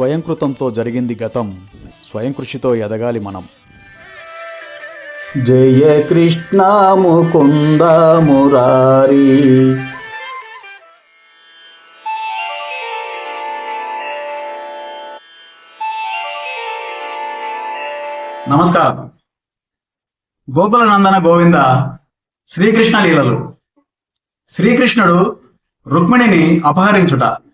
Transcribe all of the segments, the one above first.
స్వయంకృతంతో జరిగింది గతం. స్వయం కృషితో ఎదగాలి మనం. జయ కృష్ణ ముకుంద మురారి. నమస్కారం. గోకుల నందన గోవింద శ్రీకృష్ణ లీలలు. శ్రీకృష్ణుడు రుక్మిణిని అపహరించుట.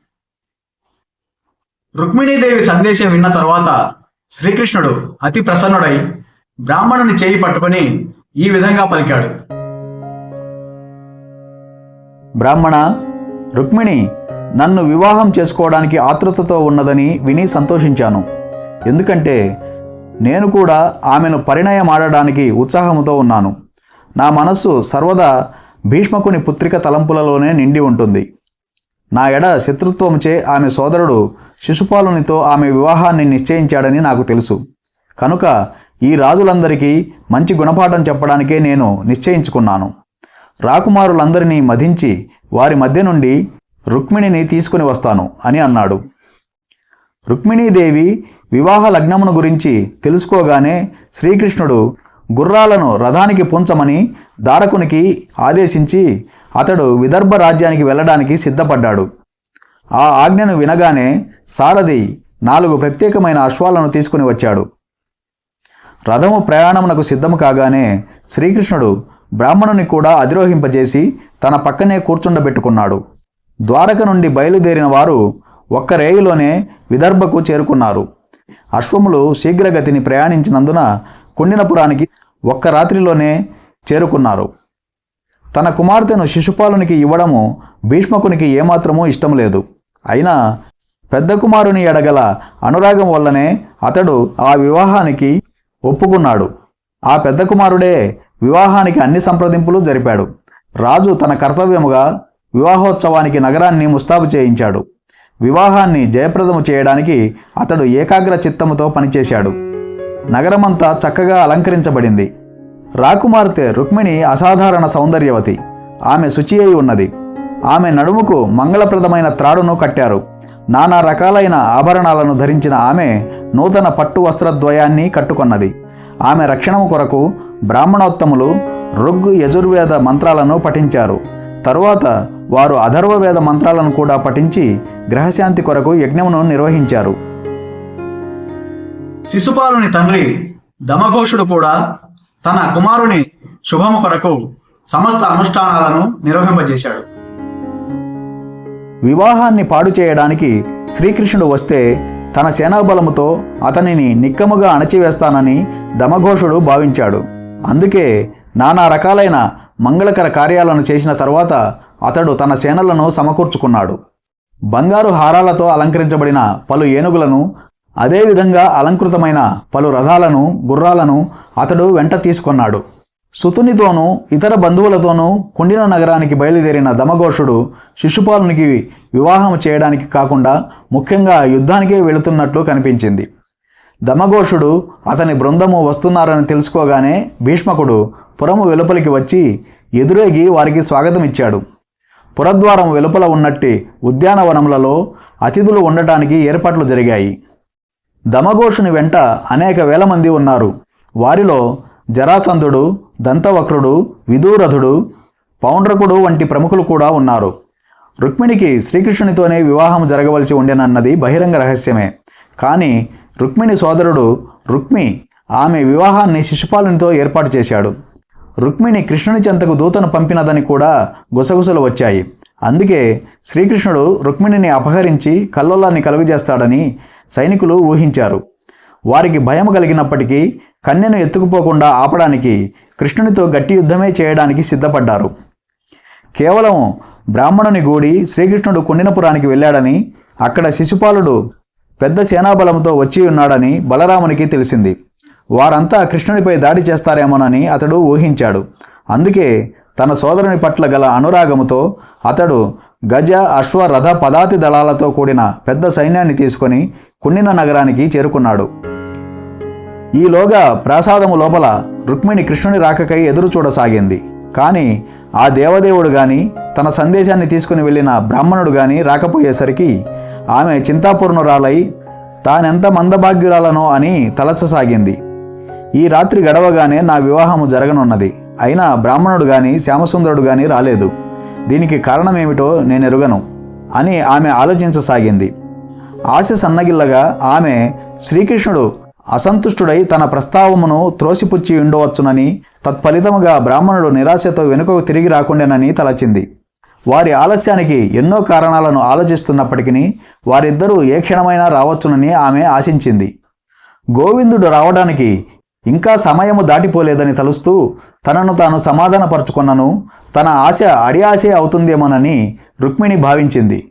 రుక్మిణీదేవి సందేశం విన్న తరువాత శ్రీకృష్ణుడు అతి ప్రసన్నుడై బ్రాహ్మణుని చేయి పట్టుకుని ఈ విధంగా పలికాడు. బ్రాహ్మణ రుక్మిణి నన్ను వివాహం చేసుకోవడానికి ఆతృతతో ఉన్నదని విని సంతోషించాను. ఎందుకంటే నేను కూడా ఆమెను పరిణయం ఆడడానికి ఉత్సాహంతో ఉన్నాను. నా మనస్సు సర్వదా భీష్మకుని పుత్రిక తలంపులలోనే నిండి ఉంటుంది. నా ఎడ శత్రుత్వంచే ఆమె సోదరుడు శిశుపాలునితో ఆమె వివాహాన్ని నిశ్చయించాడని నాకు తెలుసు. కనుక ఈ రాజులందరికీ మంచి గుణపాఠం చెప్పడానికే నేను నిశ్చయించుకున్నాను. రాకుమారులందరినీ మధించి వారి మధ్య నుండి రుక్మిణిని తీసుకుని వస్తాను అని అన్నాడు. రుక్మిణీదేవి వివాహ లగ్నమును గురించి తెలుసుకోగానే శ్రీకృష్ణుడు గుర్రాలను రథానికి పుంచమని దారకునికి ఆదేశించి అతడు విదర్భ రాజ్యానికి వెళ్ళడానికి సిద్ధపడ్డాడు. ఆ ఆజ్ఞను వినగానే సారథి నాలుగు ప్రత్యేకమైన అశ్వాలను తీసుకుని వచ్చాడు. రథము ప్రయాణమునకు సిద్ధము కాగానే శ్రీకృష్ణుడు బ్రాహ్మణుని కూడా అధిరోహింపజేసి తన పక్కనే కూర్చుండబెట్టుకున్నాడు. ద్వారక నుండి బయలుదేరిన వారు ఒక్క రేయిలోనే విదర్భకు చేరుకున్నారు. అశ్వములు శీఘ్రగతిని ప్రయాణించినందున కుండినపురానికి ఒక్క రాత్రిలోనే చేరుకున్నారు. తన కుమార్తెను శిశుపాలునికి ఇవ్వడము భీష్మకునికి ఏమాత్రమూ ఇష్టం లేదు. అయినా పెద్ద కుమారుని ఎడగల అనురాగం వల్లనే అతడు ఆ వివాహానికి ఒప్పుకున్నాడు. ఆ పెద్ద కుమారుడే వివాహానికి అన్ని సంప్రదింపులు జరిపాడు. రాజు తన కర్తవ్యముగా వివాహోత్సవానికి నగరాన్ని ముస్తాబు చేయించాడు. వివాహాన్ని జయప్రదము చేయడానికి అతడు ఏకాగ్ర చిత్తముతో పనిచేశాడు. నగరమంతా చక్కగా అలంకరించబడింది. రాకుమార్తె రుక్మిణి అసాధారణ సౌందర్యవతి. ఆమె శుచి అయి ఉన్నది. ఆమె నడుముకు మంగళప్రదమైన త్రాడును కట్టారు. నానా రకాలైన ఆభరణాలను ధరించిన ఆమె నూతన పట్టు వస్త్రద్వయాన్ని కట్టుకొన్నది. ఆమె రక్షణము కొరకు బ్రాహ్మణోత్తములు రుగ్గు యజుర్వేద మంత్రాలను పఠించారు. తరువాత వారు అధర్వవేద మంత్రాలను కూడా పఠించి గ్రహశాంతి కొరకు యజ్ఞమును నిర్వహించారు. శిశుపాలుని తండ్రి దమఘోషుడు కూడా తన కుమారుని శుభము కొరకు సమస్త అనుష్ఠానాలను నిర్వహింపజేశాడు. వివాహాన్ని పాడు చేయడానికి శ్రీకృష్ణుడు వస్తే తన సేనాబలముతో అతనిని నిక్కముగా అణచివేస్తానని దమఘోషుడు భావించాడు. అందుకే నానా రకాలైన మంగళకర కార్యాలను చేసిన తర్వాత అతడు తన సేనలను సమకూర్చుకున్నాడు. బంగారు హారాలతో అలంకరించబడిన పలు ఏనుగులను అదేవిధంగా అలంకృతమైన పలు రథాలను గుర్రాలను అతడు వెంట తీసుకొన్నాడు. సుతునితోనూ ఇతర బంధువులతోనూ కుండిన నగరానికి బయలుదేరిన దమఘోషుడు శిశుపాలునికి వివాహం చేయడానికి కాకుండా ముఖ్యంగా యుద్ధానికే వెళుతున్నట్లు కనిపించింది. దమఘోషుడు అతని బృందము వస్తున్నారని తెలుసుకోగానే భీష్మకుడు పురము వెలుపలికి వచ్చి ఎదురేగి వారికి స్వాగతం ఇచ్చాడు. పురద్వారం వెలుపల ఉన్నట్టి ఉద్యానవనములలో అతిథులు ఉండటానికి ఏర్పాట్లు జరిగాయి. దమఘోషుని వెంట అనేక వేల మంది ఉన్నారు. వారిలో జరాసంధుడు దంతవక్రుడు విదూరథుడు పౌండ్రకుడు వంటి ప్రముఖులు కూడా ఉన్నారు. రుక్మిణికి శ్రీకృష్ణునితోనే వివాహం జరగవలసి ఉండెనన్నది బహిరంగ రహస్యమే. కానీ రుక్మిణి సోదరుడు రుక్మి ఆమె వివాహాన్ని శిశుపాలునితో ఏర్పాటు చేశాడు. రుక్మిణి కృష్ణుని చెంతకు దూతను పంపినదని కూడా గుసగుసలు వచ్చాయి. అందుకే శ్రీకృష్ణుడు రుక్మిణిని అపహరించి కల్లోలాన్ని కలుగజేస్తాడని సైనికులు ఊహించారు. వారికి భయం కలిగినప్పటికీ కన్యను ఎత్తుకుపోకుండా ఆపడానికి కృష్ణునితో గట్టి యుద్ధమే చేయడానికి సిద్ధపడ్డారు. కేవలం బ్రాహ్మణుని గూడి శ్రీకృష్ణుడు కుండినపురానికి వెళ్ళాడని అక్కడ శిశుపాలుడు పెద్ద సేనాబలంతో వచ్చి ఉన్నాడని బలరామునికి తెలిసింది. వారంతా కృష్ణునిపై దాడి చేస్తారేమోనని అతడు ఊహించాడు. అందుకే తన సోదరుని పట్ల గల అనురాగముతో అతడు గజ అశ్వ రథ పదాతి దళాలతో కూడిన పెద్ద సైన్యాన్ని తీసుకొని కుండిన నగరానికి చేరుకున్నాడు. ఈలోగా ప్రాసాదము లోపల రుక్మిణి కృష్ణుని రాకకై ఎదురు చూడసాగింది. కానీ ఆ దేవదేవుడు గాని తన సందేశాన్ని తీసుకుని వెళ్ళిన బ్రాహ్మణుడు గాని రాకపోయేసరికి ఆమె చింతాపూర్ణురాలై తానెంత మందభాగ్యురాలనో అని తలచసాగింది. ఈ రాత్రి గడవగానే నా వివాహము జరగనున్నది. అయినా బ్రాహ్మణుడు గాని శ్యామసుందరుడు గాని రాలేదు. దీనికి కారణమేమిటో నేనెరుగను అని ఆమె ఆలోచించసాగింది. ఆశ సన్నగిల్లగా ఆమె శ్రీకృష్ణుడు అసంతుష్టుడై తన ప్రస్తావమును త్రోసిపుచ్చి ఉండవచ్చునని తత్ఫలితముగా బ్రాహ్మణుడు నిరాశతో వెనుకకు తిరిగి రాకుండానని తలచింది. వారి ఆలస్యానికి ఎన్నో కారణాలను ఆలోచిస్తున్నప్పటికీ వారిద్దరూ ఏ క్షణమైనా రావచ్చునని ఆమె ఆశించింది. గోవిందుడు రావడానికి ఇంకా సమయము దాటిపోలేదని తలుస్తూ తనను తాను సమాధానపరుచుకున్నను తన ఆశ అడియాశే అవుతుందేమోనని రుక్మిణి భావించింది.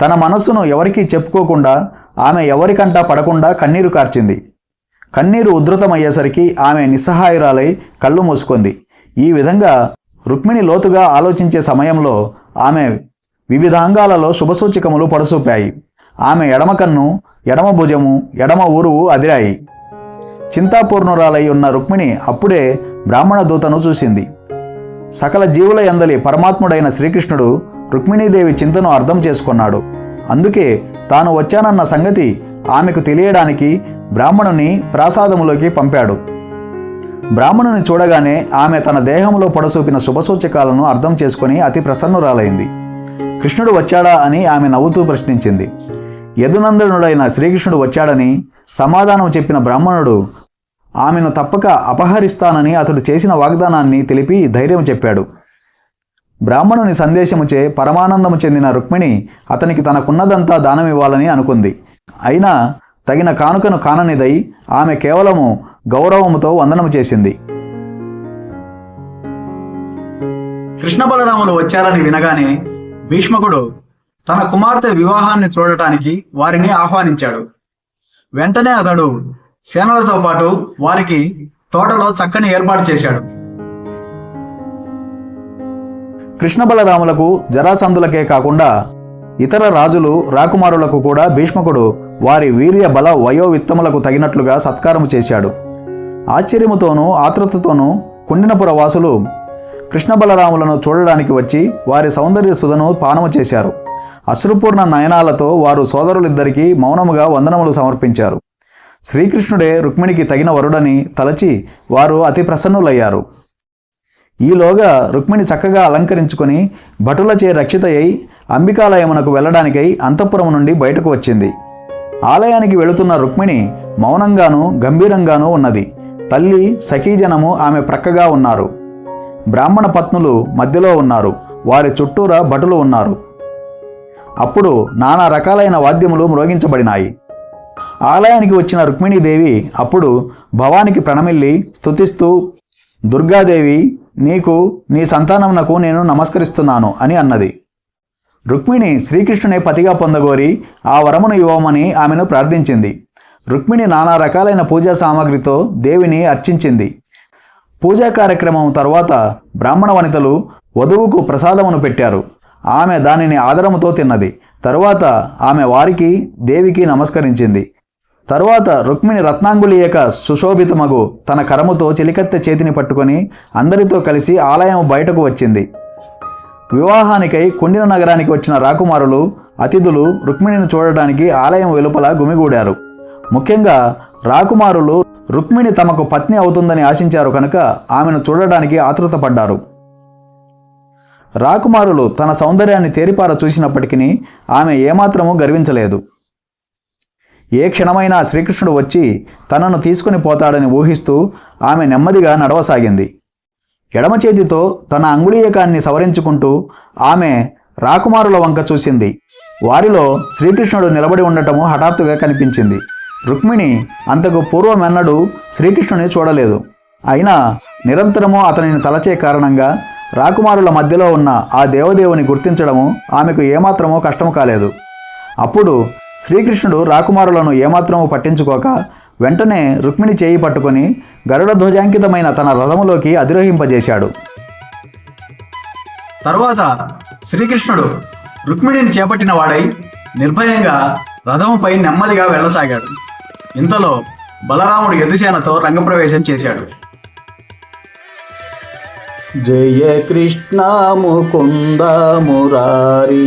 తన మనస్సును ఎవరికీ చెప్పుకోకుండా ఆమె ఎవరికంటా పడకుండా కన్నీరు కార్చింది. కన్నీరు ఉధృతమయ్యేసరికి ఆమె నిస్సహాయురాలై కళ్ళు మూసుకుంది. ఈ విధంగా రుక్మిణి లోతుగా ఆలోచించే సమయంలో ఆమె వివిధ అంగాలలో శుభసూచకములు పడసూపాయి. ఆమె ఎడమ కన్ను ఎడమ భుజము ఎడమ ఊరువు అదిరాయి. చింతాపూర్ణురాలై ఉన్న రుక్మిణి అప్పుడే బ్రాహ్మణ దూతను చూసింది. సకల జీవుల ఎందలి పరమాత్ముడైన శ్రీకృష్ణుడు రుక్మిణీదేవి చింతను అర్థం చేసుకున్నాడు. అందుకే తాను వచ్చానన్న సంగతి ఆమెకు తెలియడానికి బ్రాహ్మణుని ప్రాసాదములోకి పంపాడు. బ్రాహ్మణుని చూడగానే ఆమె తన దేహంలో పొడసూపిన శుభసూచకాలను అర్థం చేసుకుని అతి ప్రసన్నురాలైంది. కృష్ణుడు వచ్చాడా అని ఆమె నవ్వుతూ ప్రశ్నించింది. యదునందనుడైన శ్రీకృష్ణుడు వచ్చాడని సమాధానం చెప్పిన బ్రాహ్మణుడు ఆమెను తప్పక అపహరిస్తానని అతడు చేసిన వాగ్దానాన్ని తెలిపి ధైర్యం చెప్పాడు. బ్రాహ్మణుని సందేశముచే పరమానందము చెందిన రుక్మిణి అతనికి తనకున్నదంతా దానమివ్వాలని అనుకుంది. అయినా తగిన కానుకను కాననిదై ఆమె కేవలము గౌరవముతో వందనము చేసింది. కృష్ణ బలరాములు వచ్చారని వినగానే భీష్మకుడు తన కుమార్తె వివాహాన్ని చూడటానికి వారిని ఆహ్వానించాడు. వెంటనే అతడు సేనలతో పాటు వారికి తోటలో చక్కని ఏర్పాటు చేశాడు. కృష్ణ బలరాములకు జరాసంధులకే కాకుండా ఇతర రాజులు రాకుమారులకు కూడా భీష్మకుడు వారి వీర్య బల వయోవిత్తములకు తగినట్లుగా సత్కారము చేశాడు. ఆశ్చర్యముతోనూ ఆతృతతోనూ కుండినపుర వాసులు కృష్ణ బలరాములను చూడడానికి వచ్చి వారి సౌందర్య సుధను పానము చేశారు. అశ్రుపూర్ణ నయనాలతో వారు సోదరులిద్దరికీ మౌనముగా వందనములు సమర్పించారు. శ్రీకృష్ణుడే రుక్మిణికి తగిన వరుడని తలచి వారు అతి ప్రసన్నులయ్యారు. ఈలోగా రుక్మిణి చక్కగా అలంకరించుకొని భటులచే రక్షితయ్యి అంబికాలయమునకు వెళ్ళడానికై అంతఃపురం నుండి బయటకు వచ్చింది. ఆలయానికి వెళుతున్న రుక్మిణి మౌనంగాను గంభీరంగానూ ఉన్నది. తల్లి సఖీజనము ఆమె ప్రక్కగా ఉన్నారు. బ్రాహ్మణ పత్నులు మధ్యలో ఉన్నారు. వారి చుట్టూరా భటులు ఉన్నారు. అప్పుడు నానా రకాలైన వాద్యములు మ్రోగించబడినాయి. ఆలయానికి వచ్చిన రుక్మిణీదేవి అప్పుడు భవానికి ప్రణమిల్లి స్తుతిస్తూ దుర్గాదేవి నీకు నీ సంతానమునకు నేను నమస్కరిస్తున్నాను అని అన్నది. రుక్మిణి శ్రీకృష్ణునే పతిగా పొందగోరి ఆ వరమును ఇవ్వమని ఆమెను ప్రార్థించింది. రుక్మిణి నానా రకాలైన పూజా సామాగ్రితో దేవిని అర్చించింది. పూజా కార్యక్రమం తర్వాత బ్రాహ్మణ వనితలు వధువుకు ప్రసాదమును పెట్టారు. ఆమె దానిని ఆదరముతో తిన్నది. తరువాత ఆమె వారికి దేవికి నమస్కరించింది. తరువాత రుక్మిణి రత్నాంగులీయక సుశోభితమగు తన కరముతో చెలికత్తె చేతిని పట్టుకొని అందరితో కలిసి ఆలయం బయటకు వచ్చింది. వివాహానికై కుండిన నగరానికి వచ్చిన రాకుమారులు అతిథులు రుక్మిణిని చూడటానికి ఆలయం వెలుపల గుమిగూడారు. ముఖ్యంగా రాకుమారులు రుక్మిణి తమకు పత్ని అవుతుందని ఆశించారు కనుక ఆమెను చూడడానికి ఆతృతపడ్డారు. రాకుమారులు తన సౌందర్యాన్ని తేరిపార చూసినప్పటికీ ఆమె ఏమాత్రమూ గర్వించలేదు. ఏ క్షణమైనా శ్రీకృష్ణుడు వచ్చి తనను తీసుకుని పోతాడని ఊహిస్తూ ఆమె నెమ్మదిగా నడవసాగింది. ఎడమ చేతితో తన అంగుళీయకాన్ని సవరించుకుంటూ ఆమె రాకుమారుల వంక చూసింది. వారిలో శ్రీకృష్ణుడు నిలబడి ఉండటము హఠాత్తుగా కనిపించింది. రుక్మిణి అంతకు పూర్వమెన్నడూ శ్రీకృష్ణుని చూడలేదు. అయినా నిరంతరము అతనిని తలచే కారణంగా రాకుమారుల మధ్యలో ఉన్న ఆ దేవదేవుని గుర్తించడము ఆమెకు ఏమాత్రమో కష్టము కాలేదు. అప్పుడు శ్రీకృష్ణుడు రాకుమారులను ఏమాత్రము పట్టించుకోక వెంటనే రుక్మిణి చేయి పట్టుకొని గరుడ ధ్వజాంకితమైన తన రథములోకి అధిరోహింపజేశాడు. తరువాత శ్రీకృష్ణుడు రుక్మిణిని చేపట్టిన వాడై నిర్భయంగా రథముపై నెమ్మదిగా వెళ్ళసాగాడు. ఇంతలో బలరాముడు ఎదుసేనతో రంగప్రవేశం చేశాడు. జయ కృష్ణ ముకుంద మురారి